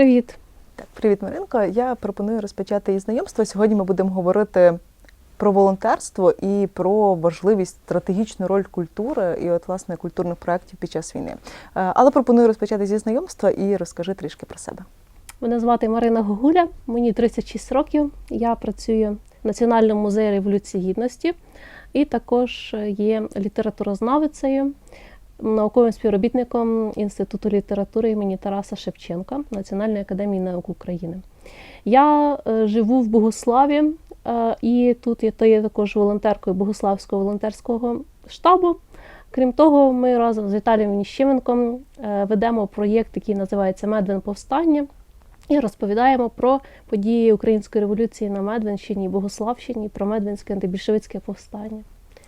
Привіт. Так, привіт, Маринко. Я пропоную розпочати із знайомства. Сьогодні ми будемо говорити про волонтерство і про важливість стратегічну роль культури і от власне культурних проєктів під час війни. Е, Але пропоную розпочати зі знайомства і розкажи трішки про себе. Мене звати Марина Гогуля, мені 36 років. Я працюю в Національному музеї Революції Гідності і також є літературознавицею, науковим співробітником Інституту літератури імені Тараса Шевченка Національної академії наук України. Я е, живу в Богославі е, і тут я, є також волонтеркою Богославського волонтерського штабу. Крім того, ми разом з Віталієм Ніщеменком е, ведемо проєкт, який називається Медвен Повстання, і розповідаємо про події Української революції на Медвенщині, і Богославщині, про Медвенське антибільшовицьке повстання.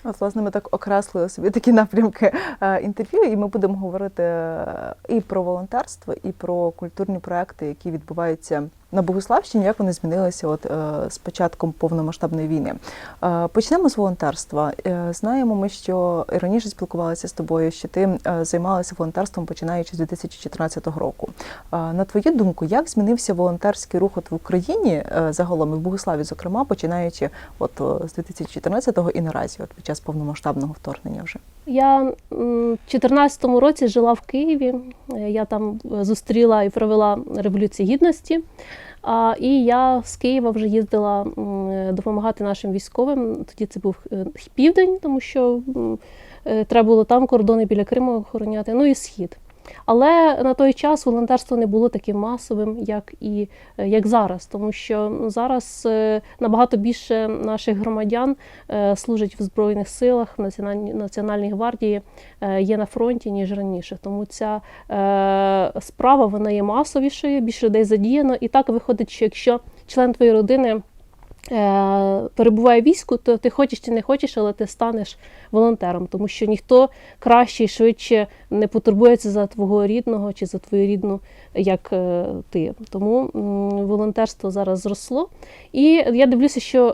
От, власне, ми так окреслили собі такі напрямки е, інтерв'ю, і ми будемо говорити е, і про волонтерство, і про культурні проекти, які відбуваються на Богославщині, як вони змінилися от е, з початком повномасштабної війни. Е, Почнемо з волонтерства. Е, Знаємо ми, що раніше спілкувалися з тобою, що ти займалася волонтерством починаючи з 2014 року. На твою думку, як змінився волонтерський рух от в Україні загалом і в Богославі, зокрема, починаючи от з 2014-го і наразі, от під час повномасштабного вторгнення вже? Я в 2014 році жила в Києві. Я там зустріла і провела Революцію Гідності. А, і я з Києва вже їздила допомагати нашим військовим. Тоді це був е, південь, тому що е, треба було там кордони біля Криму охороняти, ну і схід. Але на той час волонтерство не було таким масовим, як і е, як зараз, тому що зараз е, набагато більше наших громадян е, служать в збройних силах, в національній гвардії є на фронті ніж раніше. Тому ця справа вона є масовішою, більше людей задіяно. І так виходить, що якщо член твоєї родини перебуває в війську, то ти хочеш чи не хочеш, але ти станеш волонтером, тому що ніхто краще і швидше не потурбується за твого рідного чи за твою рідну, як е, ти. Тому волонтерство зараз зросло. І я дивлюся, що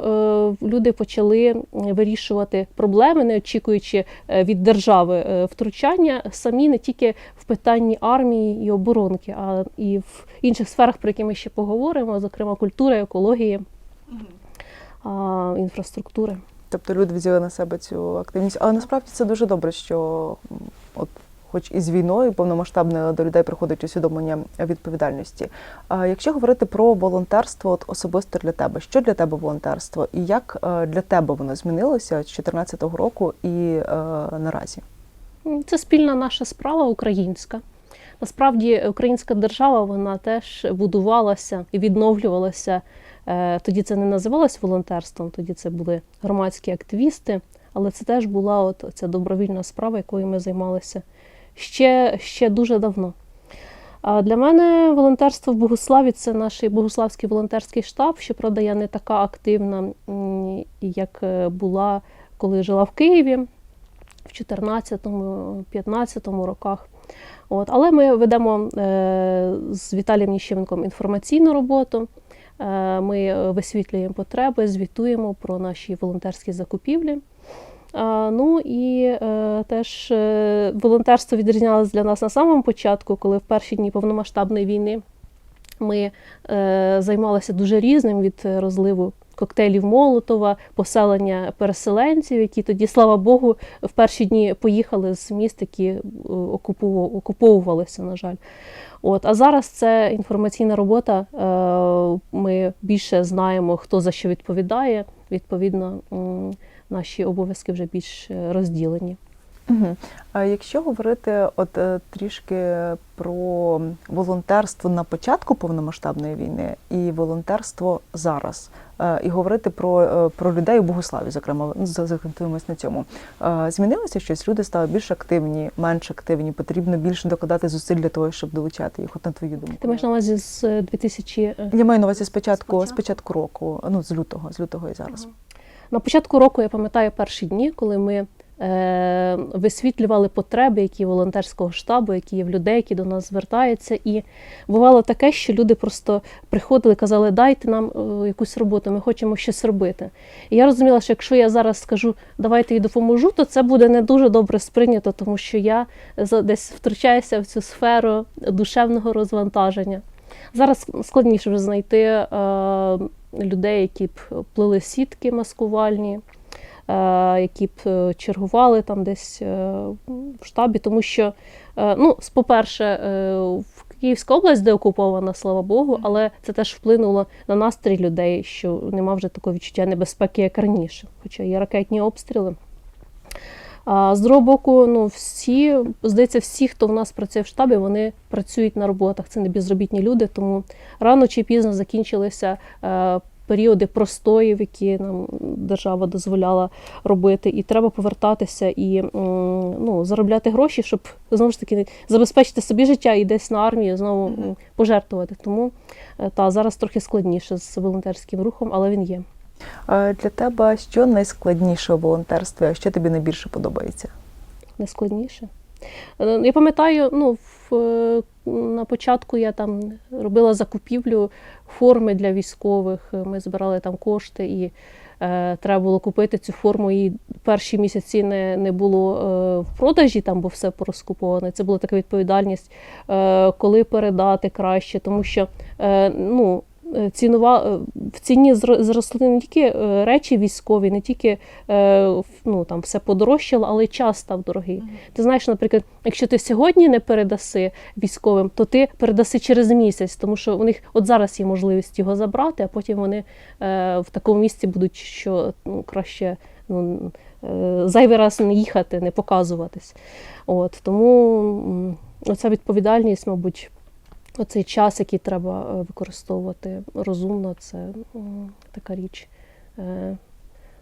е, люди почали вирішувати проблеми, не очікуючи е, від держави е, втручання самі не тільки в питанні армії і оборонки, а і в інших сферах, про які ми ще поговоримо, зокрема культури, екології, інфраструктури. Тобто люди взяли на себе цю активність. Але насправді це дуже добре, що от. Хоч і з війною повномасштабною до людей приходить усвідомлення відповідальності. А якщо говорити про волонтерство, от особисто для тебе, що для тебе волонтерство, і як е, для тебе воно змінилося з 2014 року і е, наразі? Це спільна наша справа українська. Насправді, українська держава вона теж будувалася і відновлювалася. Е, Тоді це не називалось волонтерством, тоді це були громадські активісти, але це теж була от ця добровільна справа, якою ми займалися ще, ще дуже давно. А для мене волонтерство в Богославі це наш Богославський волонтерський штаб. Щоправда, я не така активна, як е, була, коли жила в Києві в 14-15 роках. От. Але ми ведемо е, з Віталієм Ніщевенком інформаційну роботу. Е, ми е, висвітлюємо потреби, звітуємо про наші волонтерські закупівлі. Ну і е, теж волонтерство відрізнялося для нас на самому початку, коли в перші дні повномасштабної війни ми займалися дуже різним від розливу коктейлів Молотова, поселення переселенців, які тоді, слава Богу, в перші дні поїхали з міст, які е, окупову- окуповувалися, на жаль. От, а зараз це інформаційна робота. Е, ми більше знаємо, хто за що відповідає. Відповідно, наші обов'язки вже більш е, розділені. Угу. А якщо говорити от е, трішки про волонтерство на початку повномасштабної війни і волонтерство зараз, е, і говорити про, е, про людей у Богославі, зокрема, за- закцентуємось на цьому. Змінилося щось? Люди стали більш активні, менш активні, потрібно більше докладати зусиль для того, щоб долучати їх, от на твою думку. Ти маєш на увазі з е, 2000... е, Я маю на увазі спочатку, Спочатку? спочатку року, ну з лютого, з лютого і зараз. На початку року я пам'ятаю перші дні, коли ми висвітлювали потреби, які волонтерського штабу, які є в людей, які до нас звертаються. І бувало таке, що люди просто приходили, казали, дайте нам е, якусь роботу, ми хочемо щось робити. І я розуміла, що якщо я зараз скажу, давайте їй допоможу, то це буде не дуже добре сприйнято, тому що я десь втручаюся в цю сферу душевного розвантаження. Зараз складніше вже знайти е, людей, які б плели сітки маскувальні, е, які б е, чергували там десь е, в штабі, тому що, е, ну, по-перше, е, в Київська область, де окупована, слава Богу, але це теж вплинуло на настрій людей, що нема вже такого відчуття небезпеки, як раніше, хоча є ракетні обстріли. А з другого боку, ну всі, здається, всі, хто в нас працює в штабі, вони працюють на роботах. Це не безробітні люди, тому рано чи пізно закінчилися е, періоди простоїв, які нам держава дозволяла робити, і треба повертатися і ну, заробляти гроші, щоб знову ж таки забезпечити собі життя і десь на армію знову м, пожертвувати. Тому е, та зараз трохи складніше з волонтерським рухом, але він є. Е, Для тебе що найскладніше у волонтерстві, а що тобі найбільше подобається? не складніше. Е, Я пам'ятаю, ну, в, е, на початку я там робила закупівлю форми для військових. Ми збирали там кошти і е, треба було купити цю форму. І перші місяці не, не було е, в продажі, там, бо все порозкуповане. Це була така відповідальність, е, коли передати краще, тому що е, ну, е, цінова, е, в ціні зросли не тільки е, речі військові, не тільки ну, там, все подорожчало, але й час став дорогий. Ти знаєш, наприклад, якщо ти сьогодні не передаси військовим, то ти передаси через місяць, тому що у них от зараз є можливість його забрати, а потім вони в такому місці будуть, що ну, краще ну, зайвий раз не їхати, не показуватись. От, тому оця відповідальність, мабуть, оцей час, який треба е, використовувати розумно, це така річ е,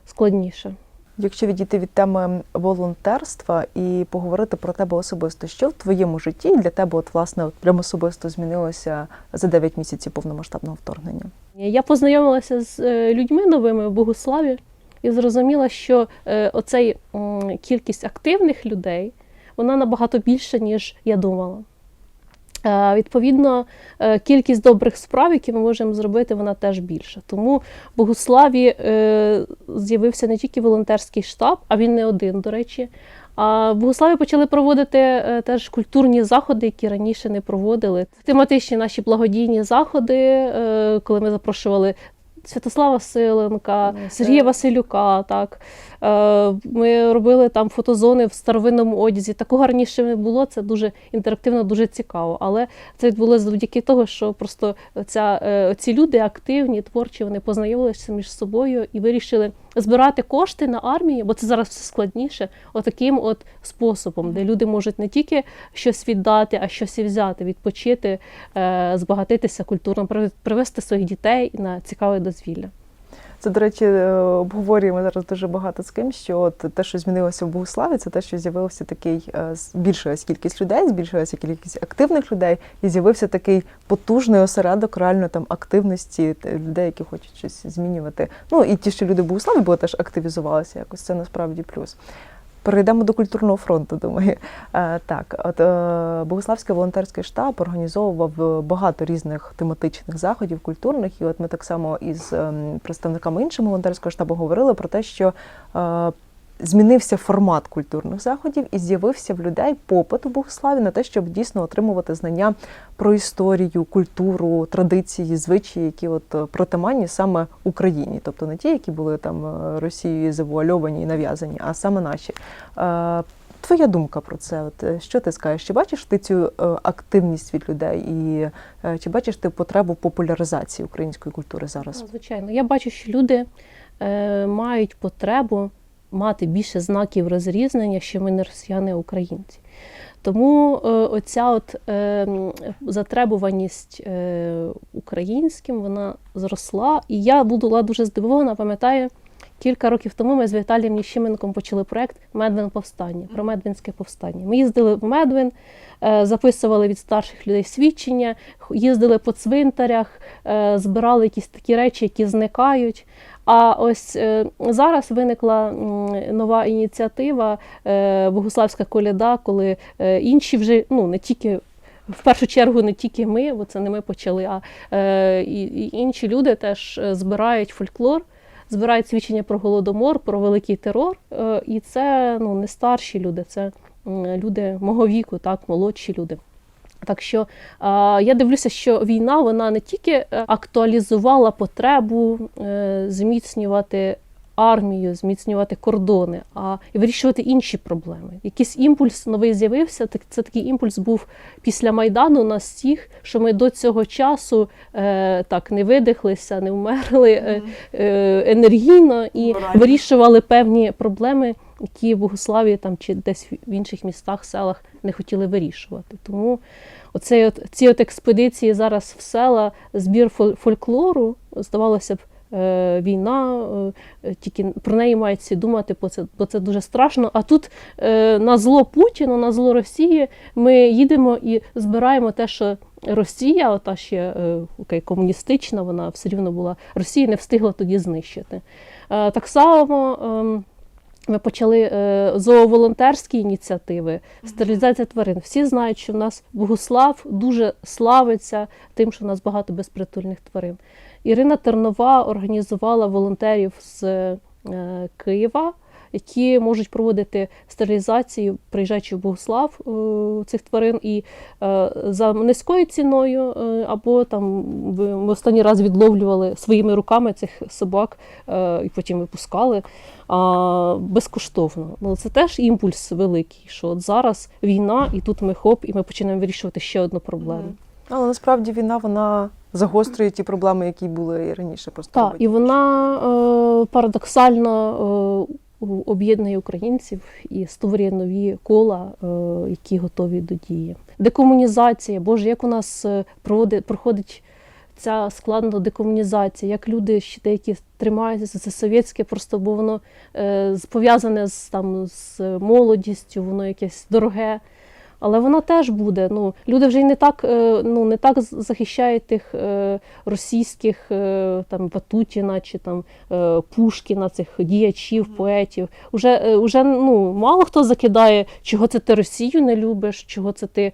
складніша. Якщо відійти від теми волонтерства і поговорити про тебе особисто, що в твоєму житті для тебе, от власне, от прямо особисто змінилося за 9 місяців повномасштабного вторгнення? Я познайомилася з е, людьми новими в Богославі і зрозуміла, що оцей кількість активних людей вона набагато більша, ніж я думала. Е, Відповідно, е, кількість добрих справ, які ми можемо зробити, вона теж більша. Тому в Богославі е, з'явився не тільки волонтерський штаб, а він не один, до речі. А в Богославі почали проводити теж культурні заходи, які раніше не проводили. Тематичні наші благодійні заходи, коли ми запрошували Святослава Силенка, Ну, Сергія Василюка. Так. Е, Ми робили там фотозони в старовинному одязі. Такого раніше не було. Це дуже інтерактивно, дуже цікаво. Але це відбулося завдяки того, що просто ця, е, ці люди активні, творчі, вони познайомилися між собою і вирішили збирати кошти на армію, бо це зараз все складніше, отаким от способом, де люди можуть не тільки щось віддати, а щось і взяти, відпочити, е, збагатитися культурно, при- привести своїх дітей на цікаве дозвілля. Це, до речі, е, обговорюємо зараз дуже багато з ким, що от те, що змінилося в Богославі, це те, що з'явився такий е, збільшилась кількість людей, збільшилася кількість активних людей, і з'явився такий потужний осередок реально там активності людей, які хочуть щось змінювати. Ну і ті, що люди в Богославі були, теж активізувалися якось. Це насправді плюс. Перейдемо до культурного фронту, думаю. Е, Так, от е, Богославський волонтерський штаб організовував багато різних тематичних заходів культурних. І от ми так само із ем, представниками іншого волонтерського штабу говорили про те, що е, змінився формат культурних заходів і з'явився в людей попит у Богославі на те, щоб дійсно отримувати знання про історію, культуру, традиції, звичаї, які от е, протиманні саме Україні, тобто не ті, які були там е, Росією завуальовані і нав'язані, а саме наші. Е, Твоя думка про це? От що ти скажеш? Чи бачиш ти цю активність від людей, і чи бачиш ти потребу українізації української культури зараз? Звичайно, я бачу, що люди мають потребу мати більше знаків розрізнення, що ми не росіяни, а українці. Тому е, оця от е, затребуваність е, українським вона зросла. І я була дуже здивована, пам'ятаю, кілька років тому ми з Віталієм Ніщименком почали проект Медвин повстання про Медвинське повстання. Ми їздили в Медвин, записували від старших людей свідчення, їздили по цвинтарях, збирали якісь такі речі, які зникають. А ось е, зараз виникла нова ініціатива е, Богославська коляда, коли е, інші вже ну не тільки. В першу чергу не тільки ми, бо це не ми почали, а е, і, і інші люди теж збирають фольклор, збирають свідчення про голодомор, про великий терор. Е, і це ну, не старші люди, це люди мого віку, так, молодші люди. Так що е, я дивлюся, що війна вона не тільки е, актуалізувала потребу е, зміцнювати армію, зміцнювати кордони, а і вирішувати інші проблеми. Якийсь імпульс новий з'явився. Так це такий імпульс був після майдану нас всіх, що ми до цього часу е, так не видихлися, не вмерли е, е, енергійно і вирішували певні проблеми, які в Богославі там чи десь в інших містах, селах не хотіли вирішувати. Тому оцей от, ці от експедиції зараз в села, збір фоль- фольклору, здавалося б, е, війна, е, тільки про неї мають всі думати, бо це, бо це дуже страшно. А тут е, на зло Путіну, на зло Росії ми їдемо і збираємо те, що Росія, ота ще окей, комуністична, вона все рівно була, Росія не встигла тоді знищити. Так само. Ми почали е, зооволонтерські ініціативи, стерилізація тварин. Всі знають, що в нас Богуслав дуже славиться тим, що в нас багато безпритульних тварин. Ірина Тернова організувала волонтерів з е, Києва, які можуть проводити стерилізацію, приїжджаючи в Богослав е, цих тварин, і е, за низькою ціною, е, або там ми останній раз відловлювали своїми руками цих собак і потім випускали а, безкоштовно. Ну, це теж імпульс великий, що от зараз війна, і тут ми хоп, і ми починаємо вирішувати ще одну проблему. Але насправді війна вона загострює ті проблеми, які були і раніше. Просто Так, і вона е, парадоксально е, об'єднує українців і створює нові кола, е, які готові до дії. Декомунізація, Боже, як у нас е, проводить, проходить ця складна декомунізація, як люди ще деякі тримаються за це совєтське, просто бо воно е, пов'язане з там з молодістю, воно якесь дороге. Але вона теж буде. Ну, люди вже й не так, е, ну, не так захищають тих е, російських е, там, Ватутіна чи там, Пушкіна, цих діячів, поетів. Уже, уже ну, мало хто закидає, чого це ти Росію не любиш, чого це ти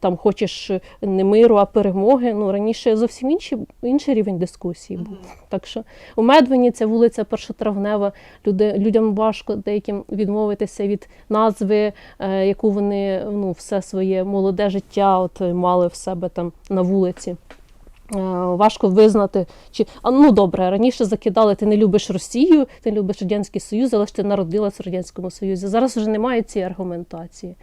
там, хочеш не миру, а перемоги. Ну, раніше зовсім інший, інший рівень дискусії був. Так що у Медвені ця вулиця Першотравнева, люди, людям важко деяким відмовитися від назви, яку вони ну, все своє молоде життя от, мали в себе там на вулиці. Е, Важко визнати, чи а ну добре, раніше закидали, ти не любиш Росію, ти не любиш Радянський Союз, але ж ти народилась в Радянському Союзі. Зараз вже немає цієї аргументації.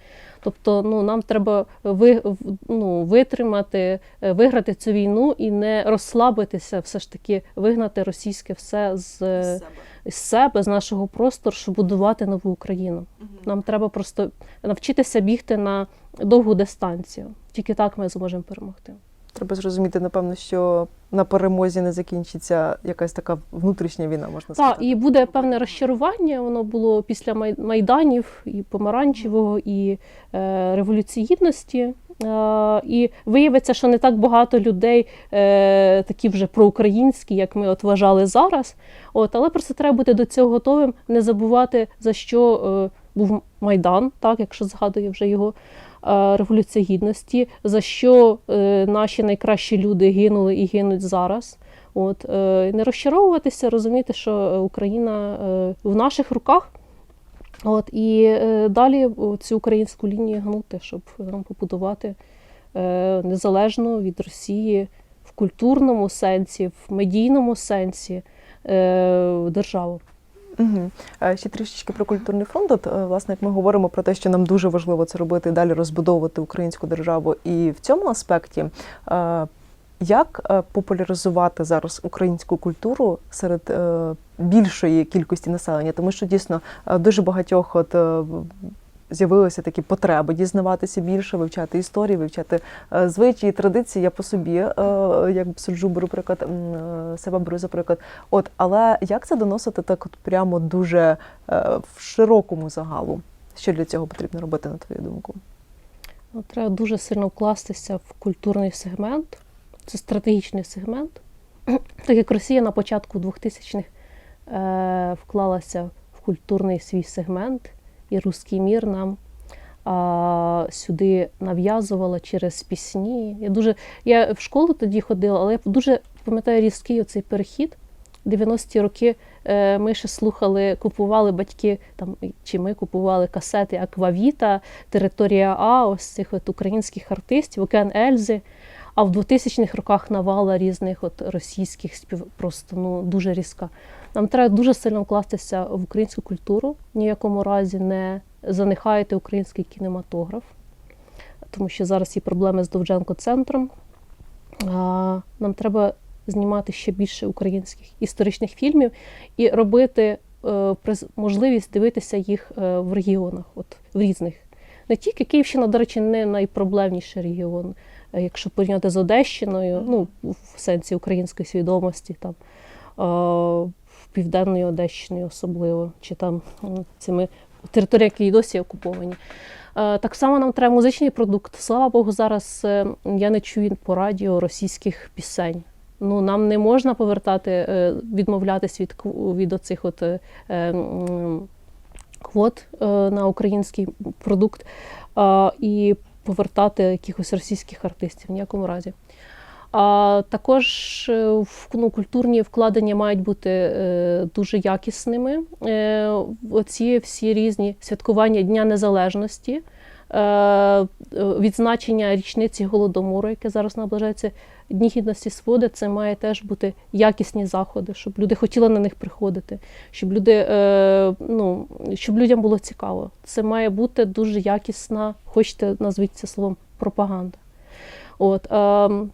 Тобто, ну нам треба ви, ну, витримати, е, виграти цю війну і не розслабитися, все ж таки вигнати російське все з, е, з себе, з нашого простору, щоб будувати нову Україну. Нам треба просто навчитися бігти на довгу дистанцію. Тільки так ми зможемо перемогти. Треба зрозуміти, напевно, що на перемозі не закінчиться якась така внутрішня війна, можна Так, і буде певне розчарування. Воно було після майданів і помаранчевого, і е, революції гідності. Е, і виявиться, що не так багато людей е, такі вже проукраїнські, як ми от вважали зараз. От, але просто треба бути до цього готовим, не забувати за що е, був майдан, так якщо згадує вже його. Е, Революція гідності, за що е, наші найкращі люди гинули і гинуть зараз. От е, не розчаровуватися, розуміти, що Україна в наших руках. От і далі цю українську лінію гнути, щоб нам побудувати незалежну від Росії в культурному сенсі, в медійному сенсі державу. Угу. Ще трішечки про культурний фонд. От, е, власне, як ми говоримо про те, що нам дуже важливо це робити і далі розбудовувати українську державу. І в цьому аспекті, е, як популяризувати зараз українську культуру серед більшої кількості населення? Тому що дійсно дуже багатьох от. З'явилися такі потреби дізнаватися більше, вивчати історії, вивчати е, звичаї, традиції. Я по собі, е, як суджу, беру приклад, е, себе беру за приклад. От, але як це доносити так, от прямо дуже в широкому загалу? Що для цього потрібно робити, на твою думку? Ну, Треба дуже сильно вкластися в культурний сегмент. Це стратегічний сегмент. Так як Росія на початку 2000-х е, вклалася в культурний свій сегмент, і руський мір нам а, сюди нав'язувала через пісні. Я дуже я в школу тоді ходила, але я дуже пам'ятаю різкий оцей перехід. 90-ті роки е, ми ще слухали, купували батьки там чи ми купували касети Аквавіта, Територія А, ось цих от українських артистів, Окен Ельзи. А в 2000-х роках навала різних от російських спів просто ну дуже різка. Нам треба дуже сильно вкластися в українську культуру, ні в якому разі не занехаяти український кінематограф, тому що зараз є проблеми з Довженко-центром. Нам треба знімати ще більше українських історичних фільмів і робити е, можливість дивитися їх е, в регіонах, от в різних. Не тільки Київщина, до речі, не найпроблемніший регіон, е, якщо порівняти з Одещиною, ну в сенсі української свідомості, там південною Одещиною особливо, чи там цими території, які і досі окуповані. Е, Так само нам треба музичний продукт. Слава Богу, зараз е, я не чую по радіо російських пісень. Ну, нам не можна повертати, е, відмовлятись від, від оцих от е, м, квот на український продукт і повертати якихось російських артистів в ніякому разі. А також е, ну, культурні вкладення мають бути е, дуже якісними. Е, оці всі різні святкування Дня Незалежності, відзначення річниці голодомору, яке зараз наближається, Дні гідності свободи, це має теж бути якісні заходи, щоб люди хотіли на них приходити, щоб люди, ну, щоб людям було цікаво. Це має бути дуже якісна, хочете назвіть це словом, пропаганда. От, ем,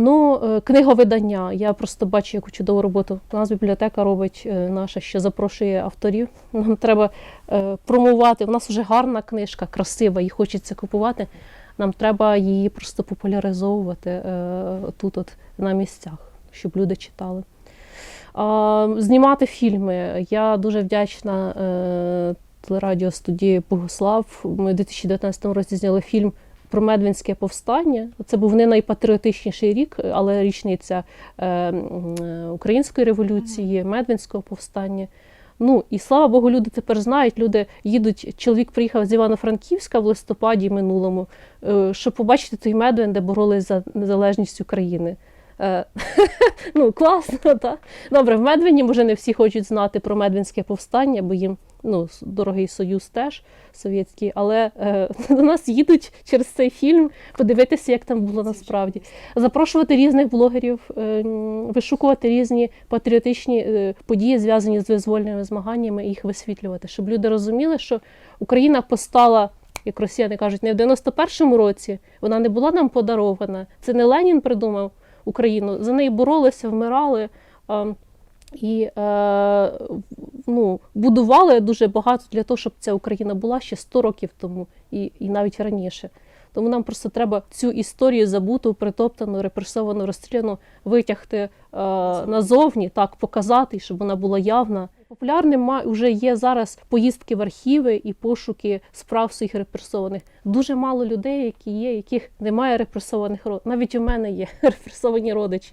Ну, е, книговидання. Я просто бачу, яку чудову роботу у нас бібліотека робить е, наша, що запрошує авторів. Нам треба е, промувати. У нас вже гарна книжка, красива, її хочеться купувати. Нам треба її просто популяризовувати тут, от на місцях, щоб люди читали. Знімати фільми. Я дуже вдячна телерадіостудії Богослав. Ми у 2019 році зняли фільм про Медвинське повстання. Це був не найпатріотичніший рік, але річниця е, е, Української революції, Медвинського повстання. Ну і слава Богу, люди тепер знають. Люди їдуть. Чоловік приїхав з Івано-Франківська в листопаді минулому, е, щоб побачити той Медвин, де боролись за незалежність України. Е, Ну, класно, так? Добре, в Медвині, може, не всі хочуть знати про Медвинське повстання, бо їм ну, дорогий союз теж совєтський, але е, до нас їдуть через цей фільм подивитися, як там було насправді. Запрошувати різних блогерів, е, вишукувати різні патріотичні е, події, зв'язані з визвольними змаганнями, і їх висвітлювати, щоб люди розуміли, що Україна постала. Як росіяни кажуть, не в 91-му році вона не була нам подарована. Це не Ленін придумав Україну. За неї боролися, вмирали. І е, ну, будували дуже багато для того, щоб ця Україна була ще 100 років тому і, і навіть раніше. Тому нам просто треба цю історію забуту, притоптану, репресовану, розстріляну витягти е, назовні, так показати, щоб вона була явна. Популярним вже є зараз поїздки в архіви і пошуки справ своїх репресованих. Дуже мало людей, які є, яких немає репресованих родичів. Навіть у мене є репресовані родичі.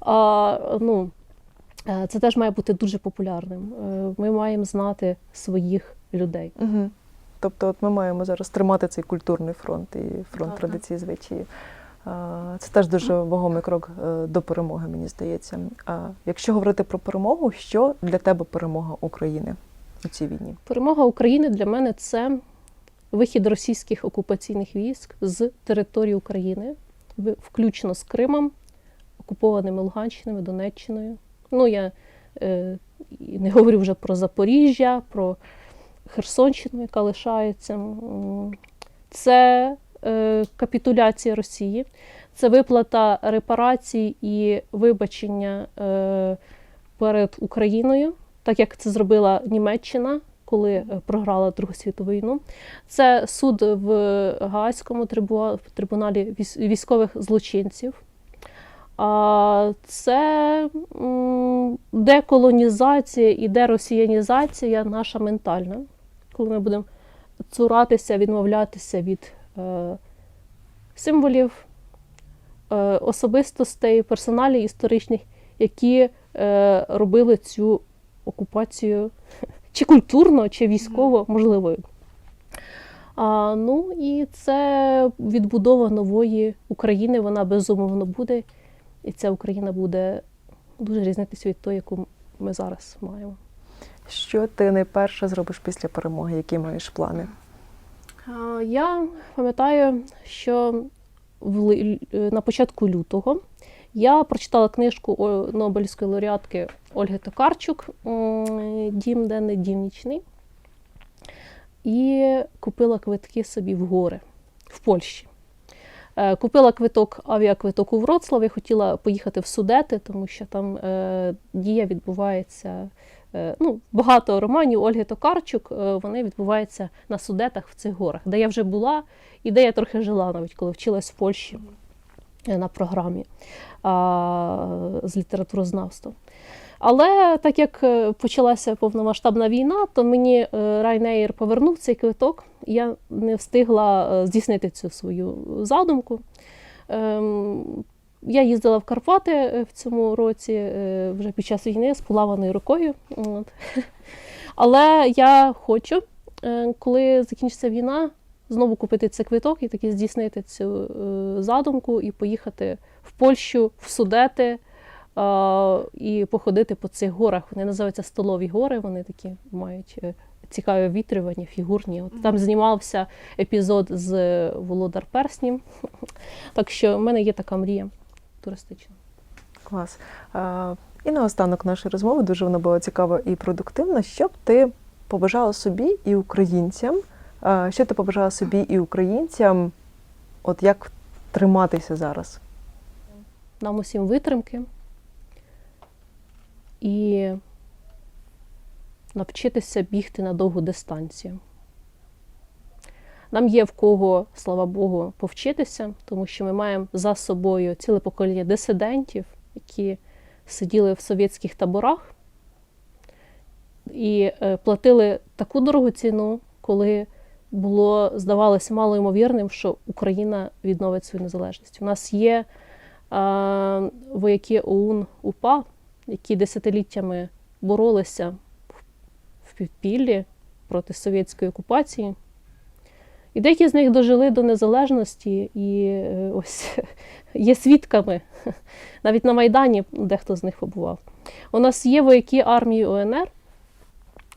А, ну, Це теж має бути дуже популярним. Е, Ми маємо знати своїх людей. Угу. Тобто, от ми маємо зараз тримати цей культурний фронт і фронт Так, традицій звичаїв. Це теж дуже вагомий крок е, до перемоги, мені здається. А якщо говорити про перемогу, що для тебе перемога України у цій війні? Перемога України для мене це вихід російських окупаційних військ з території України, включно з Кримом, окупованими Луганщиною, Донеччиною. Ну, я е, не говорю вже про Запоріжжя, про Херсонщину, яка лишається. Це е, капітуляція Росії, це виплата репарацій і вибачення е, перед Україною, так як це зробила Німеччина, коли е, програла Другу світову війну. Це суд в Гаазькому трибуналі військових злочинців. Це деколонізація і деросіянізація наша ментальна, коли ми будемо цуратися, відмовлятися від е, символів, е, особистостей, персоналів історичних, які е, робили цю окупацію чи культурно, чи військово можливою. А, ну і це відбудова нової України. Вона безумовно буде. І ця Україна буде дуже різнитися від тої, яку ми зараз маємо. Що ти найперше зробиш після перемоги? Які маєш плани? Я пам'ятаю, що в е, на початку лютого я прочитала книжку Нобелівської лауреатки Ольги Токарчук Дім денний, дім нічний. І купила квитки собі в гори в Польщі. Е, Купила квиток, авіаквиток у Вроцлав. Я хотіла поїхати в Судети, тому що там е, дія відбувається. е, Ну, багато романів Ольги Токарчук вони відбуваються на Судетах в цих горах, де я вже була і де я трохи жила, навіть коли вчилась в Польщі на програмі а, з літературознавства. Але так як е, почалася повномасштабна війна, то мені Ryanair повернув цей квиток, і я не встигла е, здійснити цю свою задумку. Ем, Я їздила в Карпати е, в цьому році вже під час війни з поламаною рукою. От. Але я хочу, коли закінчиться війна, знову купити цей квиток і таки здійснити цю задумку і поїхати в Польщу, в Судети і походити по цих горах. Вони називаються Столові гори, вони такі мають е, цікаві вітрювання, фігурні. От там знімався епізод з е, Володар Перснів. Так що в мене є така мрія туристична. Клас. І наостанок нашої розмови дуже вона була цікава і продуктивна. Що б ти побажала собі і українцям? Що ти побажала собі і українцям? От як триматися зараз? Нам усім витримки і навчитися бігти на довгу дистанцію. Нам є в кого, слава Богу, повчитися, тому що ми маємо за собою ціле покоління дисидентів, які сиділи в совєтських таборах і е, платили таку дорогу ціну, коли було здавалося мало ймовірним, що Україна відновить свою незалежність. У нас є е, вояки ОУН УПА, які десятиліттями боролися в- підпіллі проти совєтської окупації. І деякі з них дожили до незалежності і е, ось є свідками. Навіть на Майдані дехто з них побував. У нас є вояки армії УНР,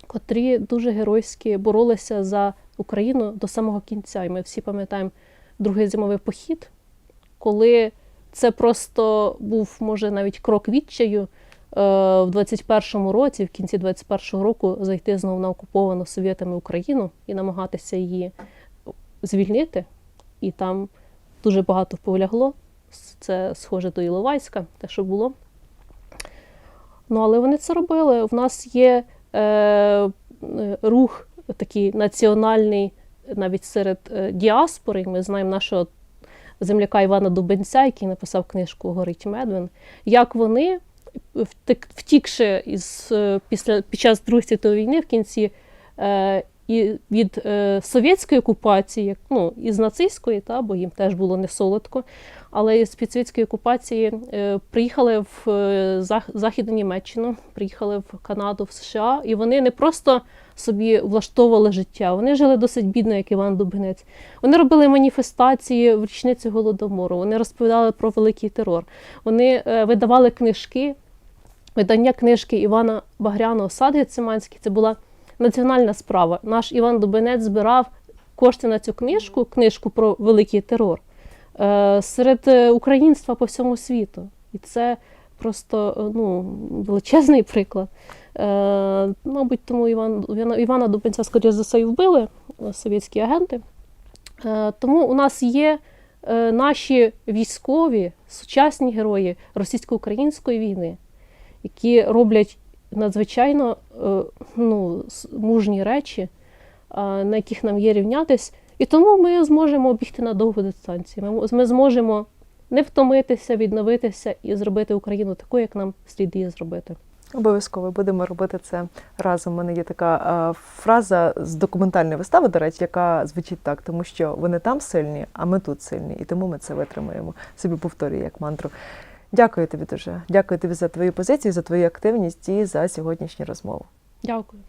котрі дуже геройськи боролися за Україну до самого кінця. І ми всі пам'ятаємо другий зимовий похід, коли це просто був, може, навіть крок відчаю в 21-му році, в кінці 21-го року, зайти знову на окуповану совєтами Україну і намагатися її звільнити. І там дуже багато полягло. Це схоже до Іловайська, те, що було. Ну, але вони це робили. У нас є е, е, рух такий національний навіть серед е, діаспори. Ми знаємо нашого земляка Івана Дубенця, який написав книжку Горить Медвин, як вони, втікши із, е, після, під час Другої світової війни в кінці е, і від е, совєтської окупації, ну, із нацистської, та, бо їм теж було не солодко, але з під совєтської окупації е, приїхали в е, Зах- Західну Німеччину, приїхали в Канаду, в США, і вони не просто собі влаштовували життя, вони жили досить бідно, як Іван Дубинець. Вони робили маніфестації в річницю Голодомору, вони розповідали про великий терор, вони е, видавали книжки. Видання книжки Івана Багряного Сад Гециманський це була національна справа. Наш Іван Дубинець збирав кошти на цю книжку, книжку про великий терор е, серед е, українства по всьому світу. І це просто е, ну, величезний приклад. Мабуть, тому Іван, Івана- Дубинця, скоріше за все, і вбили совєтські агенти. Тому у нас є наші військові, сучасні герої російсько-української війни, які роблять надзвичайно е, ну, мужні речі, е, на яких нам є рівнятись. І тому ми зможемо обігти на довгу дистанцію. Ми, зможемо не втомитися, відновитися і зробити Україну такою, як нам слід її зробити. Обов'язково будемо робити це разом. У мене є така е, фраза з документальної вистави, до речі, яка звучить так, тому що вони там сильні, а ми тут сильні, і тому ми це витримаємо. Собі повторюю як мантру. Дякую тобі дуже. Дякую тобі за твою позицію, за твою активність і за сьогоднішню розмову. Дякую.